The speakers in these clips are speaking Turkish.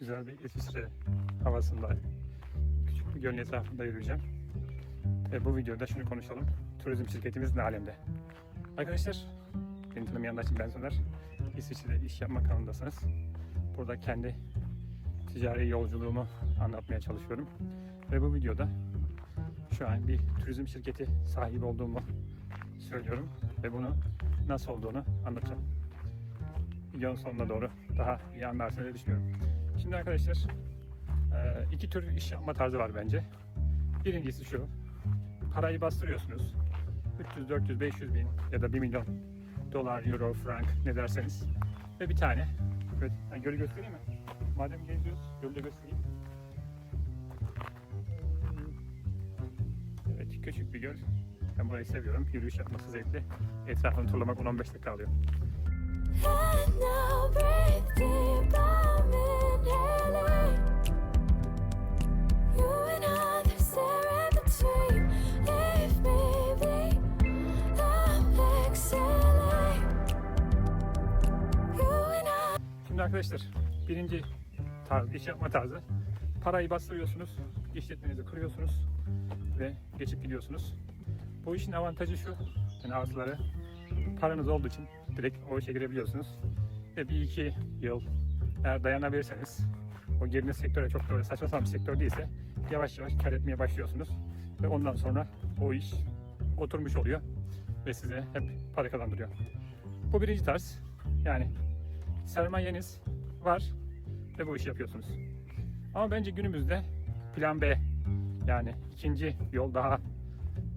güzel bir İsviçre havasında küçük bir gölün etrafında yürüyeceğim. Ve bu videoda şunu konuşalım. Turizm şirketimiz ne alemde? Arkadaşlar, beni tanımayanlar için ben Soner. İsviçre'de iş yapma kanalındasınız. Burada kendi ticari yolculuğumu anlatmaya çalışıyorum. Ve bu videoda şu an bir turizm şirketi sahibi olduğumu söylüyorum. Ve bunu nasıl olduğunu anlatacağım. Videonun sonuna doğru daha iyi anlarsınız diye düşünüyorum. Şimdi arkadaşlar e, iki tür iş yapma tarzı var bence. Birincisi şu. Parayı bastırıyorsunuz. 300, 400, 500 bin ya da 1 milyon dolar, euro, frank ne derseniz. Ve bir tane. Evet, yani gölü göstereyim mi? Madem geziyoruz, gölü de göstereyim. Evet, küçük bir göl. Ben burayı seviyorum. Yürüyüş yapması zevkli. Etrafını turlamak 10-15 dakika alıyor. And now breathe deep, Şimdi arkadaşlar birinci tarz, iş yapma tarzı. Parayı bastırıyorsunuz, işletmenizi kuruyorsunuz ve geçip gidiyorsunuz. Bu işin avantajı şu, yani artıları paranız olduğu için direkt o işe girebiliyorsunuz. Ve bir iki yıl eğer dayanabilirseniz o girdiğiniz sektöre çok böyle saçma sapan bir sektör değilse yavaş yavaş kar etmeye başlıyorsunuz. Ve ondan sonra o iş oturmuş oluyor ve size hep para kazandırıyor. Bu birinci tarz. Yani sermayeniz var ve bu işi yapıyorsunuz. Ama bence günümüzde plan B yani ikinci yol daha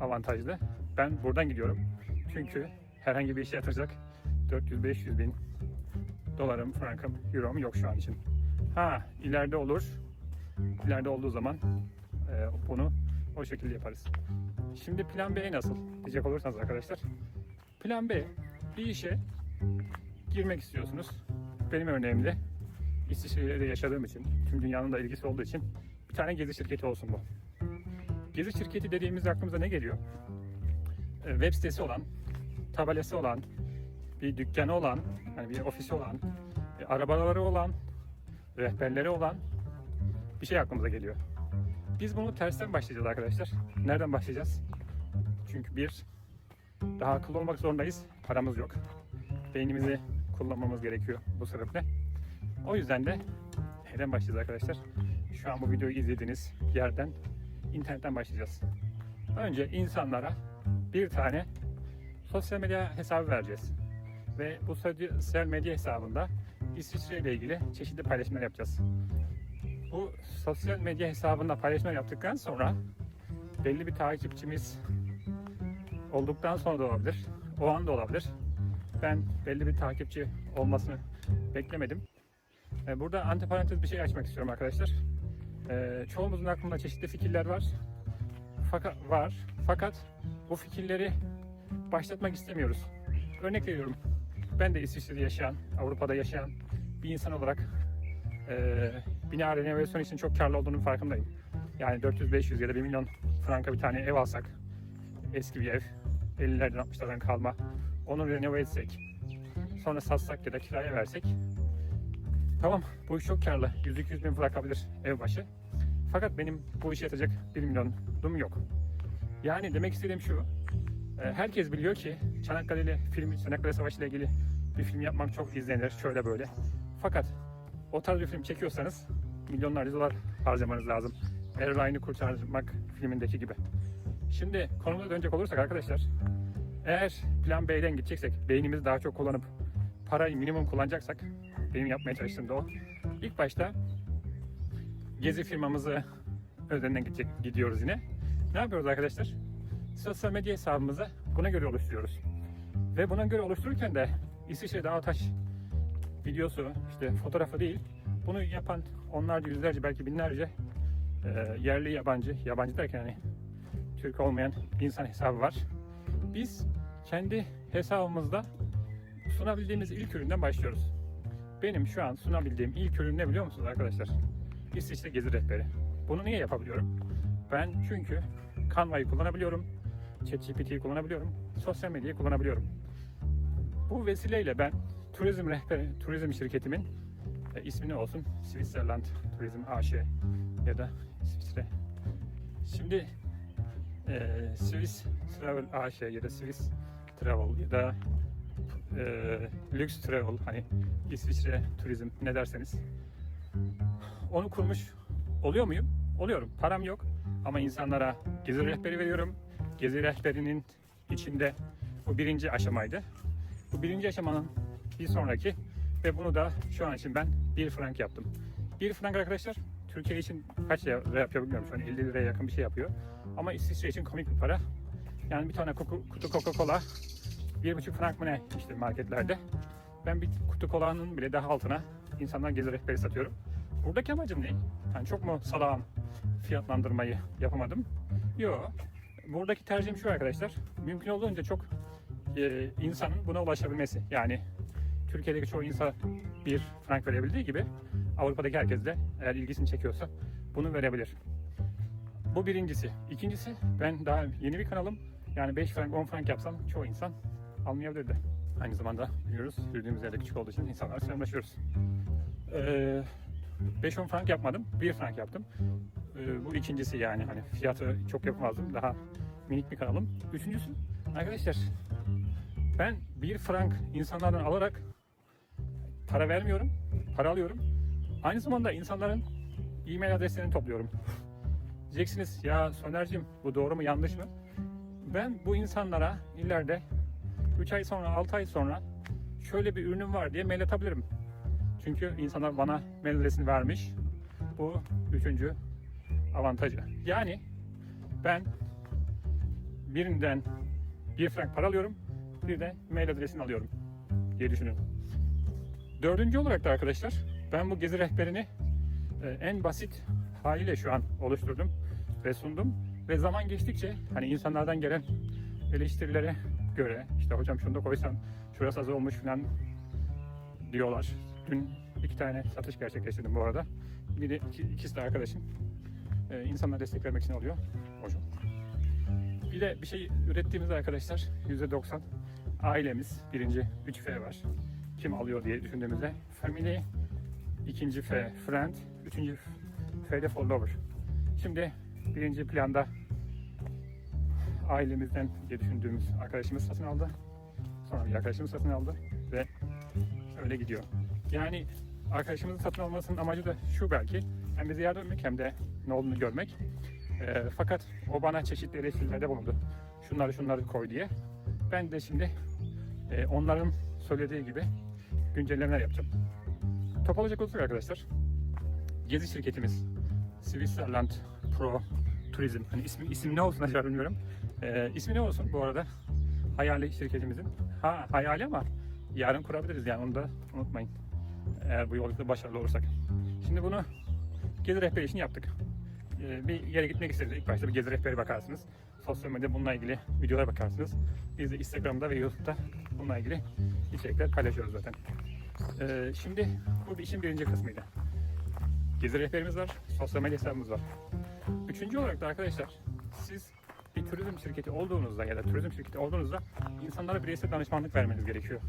avantajlı. Ben buradan gidiyorum. Çünkü herhangi bir işe yatıracak 400-500 bin dolarım, frankım, eurom yok şu an için. Ha ileride olur. İleride olduğu zaman e, bunu o şekilde yaparız. Şimdi plan B nasıl diyecek olursanız arkadaşlar. Plan B bir işe girmek istiyorsunuz. Benim örneğimde İsviçre'de yaşadığım için, tüm dünyanın da ilgisi olduğu için bir tane gezi şirketi olsun bu. Gezi şirketi dediğimizde aklımıza ne geliyor? Ee, Web sitesi olan, tabelası olan, bir dükkanı olan, yani bir ofisi olan, e, arabaları olan, rehberleri olan bir şey aklımıza geliyor. Biz bunu tersten başlayacağız arkadaşlar. Nereden başlayacağız? Çünkü bir, daha akıllı olmak zorundayız. Paramız yok beynimizi kullanmamız gerekiyor bu sebeple. O yüzden de neden başlayacağız arkadaşlar? Şu an bu videoyu izlediğiniz yerden internetten başlayacağız. Önce insanlara bir tane sosyal medya hesabı vereceğiz. Ve bu sosyal medya hesabında İsviçre ile ilgili çeşitli paylaşımlar yapacağız. Bu sosyal medya hesabında paylaşımlar yaptıktan sonra belli bir takipçimiz olduktan sonra da olabilir. O an da olabilir ben belli bir takipçi olmasını beklemedim. Ee, Burada antiparantez bir şey açmak istiyorum arkadaşlar. Ee, Çoğumuzun aklında çeşitli fikirler var. Fakat var. Fakat bu fikirleri başlatmak istemiyoruz. Örnek veriyorum. Ben de İsviçre'de yaşayan, Avrupa'da yaşayan bir insan olarak e, bina renovasyon için çok karlı olduğunun farkındayım. Yani 400-500 ya da 1 milyon franka bir tane ev alsak, eski bir ev, 50'lerden 60'lardan kalma, onu renove etsek, sonra satsak ya da kiraya versek, tamam bu iş çok karlı, 100-200 bin bırakabilir ev başı. Fakat benim bu işe yatacak 1 milyonum yok. Yani demek istediğim şu, e, herkes biliyor ki Çanakkale'li film, Çanakkale Savaşı ile ilgili bir film yapmak çok izlenir, şöyle böyle. Fakat o tarz bir film çekiyorsanız milyonlarca dolar harcamanız lazım. Airline'ı kurtarmak filmindeki gibi. Şimdi konumuza dönecek olursak arkadaşlar, eğer plan B'den gideceksek, beynimizi daha çok kullanıp parayı minimum kullanacaksak, benim yapmaya çalıştığım da o. İlk başta gezi firmamızı üzerinden gidecek, gidiyoruz yine. Ne yapıyoruz arkadaşlar? Sosyal medya hesabımızı buna göre oluşturuyoruz. Ve buna göre oluştururken de İsviçre Dağtaş videosu, işte fotoğrafı değil, bunu yapan onlarca, yüzlerce, belki binlerce e, yerli yabancı, yabancı derken hani Türk olmayan insan hesabı var. Biz kendi hesabımızda sunabildiğimiz ilk üründen başlıyoruz. Benim şu an sunabildiğim ilk ürün ne biliyor musunuz arkadaşlar? İsviçre Gezi Rehberi. Bunu niye yapabiliyorum? Ben çünkü Canva'yı kullanabiliyorum, ChatGPT'yi kullanabiliyorum, sosyal medyayı kullanabiliyorum. Bu vesileyle ben turizm rehberi, turizm şirketimin E, ismi ne olsun? Switzerland Turizm AŞ ya da İsviçre. Şimdi e, Swiss Travel AŞ ya da Swiss Travel ya da e, Lux Travel hani İsviçre Turizm ne derseniz onu kurmuş oluyor muyum? Oluyorum. Param yok ama insanlara gezi rehberi veriyorum. Gezi rehberinin içinde bu birinci aşamaydı. Bu birinci aşamanın bir sonraki ve bunu da şu an için ben 1 frank yaptım. 1 frank arkadaşlar Türkiye için kaç lira yapıyor bilmiyorum şu an 50 liraya yakın bir şey yapıyor. Ama İsviçre için komik bir para. Yani bir tane kutu, kutu Coca-Cola 1,5 frank mı ne işte marketlerde. Ben bir kutu kolanın bile daha altına insanlar gezi rehberi satıyorum. Buradaki amacım ne? Yani çok mu salağım fiyatlandırmayı yapamadım? Yok. Buradaki tercihim şu arkadaşlar. Mümkün olduğunca çok e, insanın buna ulaşabilmesi. Yani Türkiye'deki çoğu insan bir frank verebildiği gibi Avrupa'daki herkes de eğer ilgisini çekiyorsa bunu verebilir. Bu birincisi. İkincisi ben daha yeni bir kanalım. Yani 5 frank 10 frank yapsam çoğu insan almayabilirdi. Aynı zamanda biliyoruz yürüdüğümüz yerde küçük olduğu için insanlarla selamlaşıyoruz. Ee, 5-10 frank yapmadım. 1 frank yaptım. Ee, bu ikincisi yani hani fiyatı çok yapamazdım. Daha minik bir kanalım. Üçüncüsü arkadaşlar ben 1 frank insanlardan alarak para vermiyorum. Para alıyorum. Aynı zamanda insanların e-mail adreslerini topluyorum. Diyeceksiniz ya Soner'cim bu doğru mu yanlış mı? Ben bu insanlara ileride 3 ay sonra 6 ay sonra şöyle bir ürünüm var diye mail atabilirim. Çünkü insanlar bana mail adresini vermiş. Bu üçüncü avantajı. Yani ben birinden bir frank para alıyorum, bir de mail adresini alıyorum diye düşünün. Dördüncü olarak da arkadaşlar ben bu gezi rehberini e, en basit haliyle şu an oluşturdum ve sundum. Ve zaman geçtikçe hani insanlardan gelen eleştirilere göre işte hocam şunu da koysan şurası az olmuş falan diyorlar. Dün iki tane satış gerçekleştirdim bu arada. Biri iki, ikisi de arkadaşım. Ee, insanlara destek vermek için alıyor hocam. Bir de bir şey ürettiğimizde arkadaşlar %90 ailemiz birinci 3F var. Kim alıyor diye düşündüğümüzde family, ikinci F friend, üçüncü F de follower. Şimdi birinci planda ailemizden diye düşündüğümüz arkadaşımız satın aldı. Sonra bir arkadaşımız satın aldı ve öyle gidiyor. Yani arkadaşımızın satın almasının amacı da şu belki hem bize yardım etmek hem de ne olduğunu görmek. Ee, fakat o bana çeşitli eleştirilerde bulundu. Şunları şunları koy diye. Ben de şimdi e, onların söylediği gibi güncellemeler yapacağım. Toparlayacak olursak arkadaşlar gezi şirketimiz Switzerland Pro Turizm. Hani ismi, isim ne olsun acaba bilmiyorum. Ee, ismi ne olsun bu arada? Hayali şirketimizin. Ha hayali ama yarın kurabiliriz yani onu da unutmayın. Eğer bu yolculukta başarılı olursak. Şimdi bunu gezi rehberi için yaptık. Ee, bir yere gitmek istediniz. İlk başta bir gezi rehberi bakarsınız. Sosyal medyada bununla ilgili videolara bakarsınız. Biz de Instagram'da ve YouTube'da bununla ilgili içerikler paylaşıyoruz zaten. Ee, şimdi bu işin birinci kısmıydı. Gezi rehberimiz var, sosyal medya hesabımız var. Üçüncü olarak da arkadaşlar siz bir turizm şirketi olduğunuzda ya da turizm şirketi olduğunuzda insanlara bireysel danışmanlık vermeniz gerekiyor.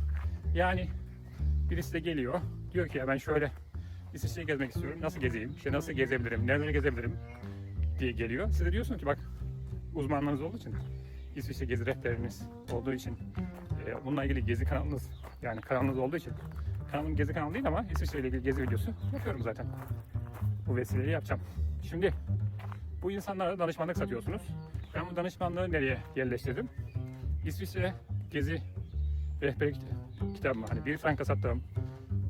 Yani birisi de geliyor diyor ki ya ben şöyle İsviçre'yi gezmek istiyorum. Nasıl gezeyim? İşte nasıl gezebilirim? Nereleri gezebilirim? diye geliyor. Siz de diyorsunuz ki bak uzmanlarınız olduğu için İsviçre gezi rehberiniz olduğu için e, bununla ilgili gezi kanalınız yani kanalınız olduğu için kanalım gezi kanalı değil ama İsviçre ile ilgili gezi videosu yapıyorum zaten. Bu vesileyle yapacağım. Şimdi bu insanlara danışmanlık satıyorsunuz. Ben bu danışmanlığı nereye yerleştirdim? İsviçre gezi rehberi kit- kitabımı hani bir franka sattığım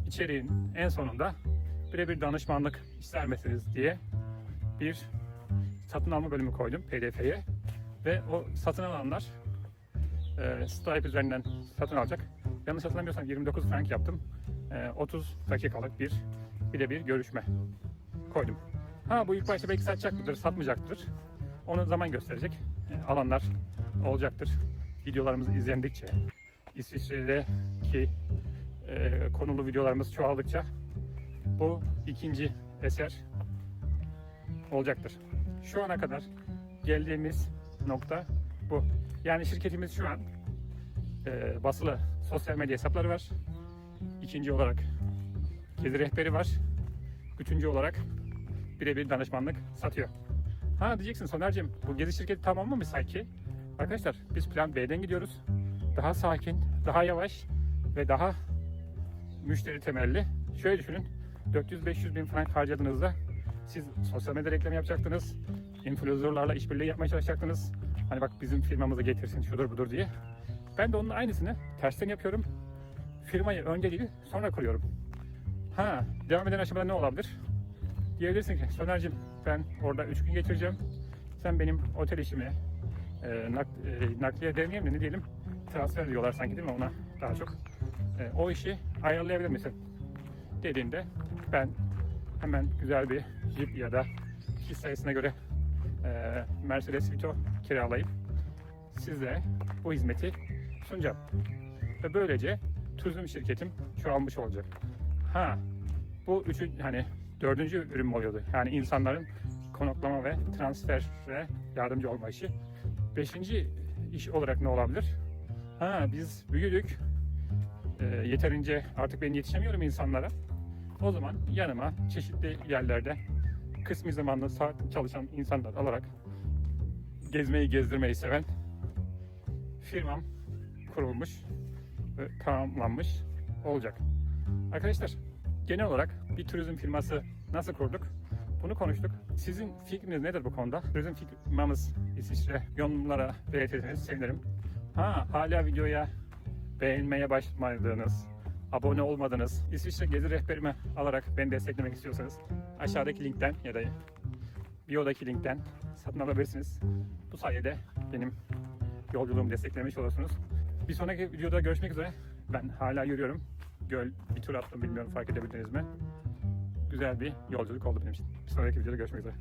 içeriğin en sonunda birebir danışmanlık ister misiniz diye bir satın alma bölümü koydum PDF'ye ve o satın alanlar e, Stripe üzerinden satın alacak. Yanlış hatırlamıyorsam 29 frank yaptım. E, 30 dakikalık bir birebir görüşme koydum. Ha bu ilk başta belki satacaktır, satmayacaktır. Onu zaman gösterecek. E, alanlar olacaktır. Videolarımız izlendikçe, İsviçre'deki e, konulu videolarımız çoğaldıkça bu ikinci eser olacaktır. Şu ana kadar geldiğimiz nokta bu. Yani şirketimiz şu an e, basılı sosyal medya hesapları var. İkinci olarak gezi rehberi var. Üçüncü olarak birebir danışmanlık satıyor. Ha diyeceksin Soner'cim bu gezi şirketi tamamlamış sanki. Arkadaşlar biz plan B'den gidiyoruz. Daha sakin, daha yavaş ve daha müşteri temelli. Şöyle düşünün. 400-500 bin frank harcadığınızda siz sosyal medya reklamı yapacaktınız. Influencerlarla işbirliği yapmaya çalışacaktınız. Hani bak bizim firmamıza getirsin şudur budur diye. Ben de onun aynısını tersten yapıyorum. Firmayı önce değil sonra kuruyorum. Ha devam eden aşamada ne olabilir? Diyebilirsin ki Soner'cim ben orada 3 gün geçireceğim. Sen benim otel işimi e, nak, e, nakliye demeyeyim de ne diyelim transfer diyorlar sanki değil mi ona daha çok. E, o işi ayarlayabilir misin? Dediğinde ben hemen güzel bir Jeep ya da kişi sayısına göre e, Mercedes Vito kiralayıp size bu hizmeti sunacağım. Ve böylece turizm şirketim çoğalmış olacak. Ha bu üçü hani dördüncü ürün mü oluyordu? Yani insanların konaklama ve transfere yardımcı olma işi. Beşinci iş olarak ne olabilir? Ha biz büyüdük. Ee, yeterince artık ben yetişemiyorum insanlara. O zaman yanıma çeşitli yerlerde kısmi zamanlı saat çalışan insanlar alarak gezmeyi gezdirmeyi seven firmam kurulmuş ve tamamlanmış olacak. Arkadaşlar genel olarak bir turizm firması nasıl kurduk? Bunu konuştuk. Sizin fikriniz nedir bu konuda? Turizm firmamız İsviçre yorumlara belirtirseniz sevinirim. Ha hala videoya beğenmeye başlamadığınız, abone olmadınız, İsviçre gezi rehberimi alarak beni desteklemek istiyorsanız aşağıdaki linkten ya da biodaki linkten satın alabilirsiniz. Bu sayede benim yolculuğumu desteklemiş olursunuz. Bir sonraki videoda görüşmek üzere. Ben hala yürüyorum. Göl bir tur attım bilmiyorum fark edebildiniz mi? Güzel bir yolculuk oldu benim için. Bir sonraki videoda görüşmek üzere.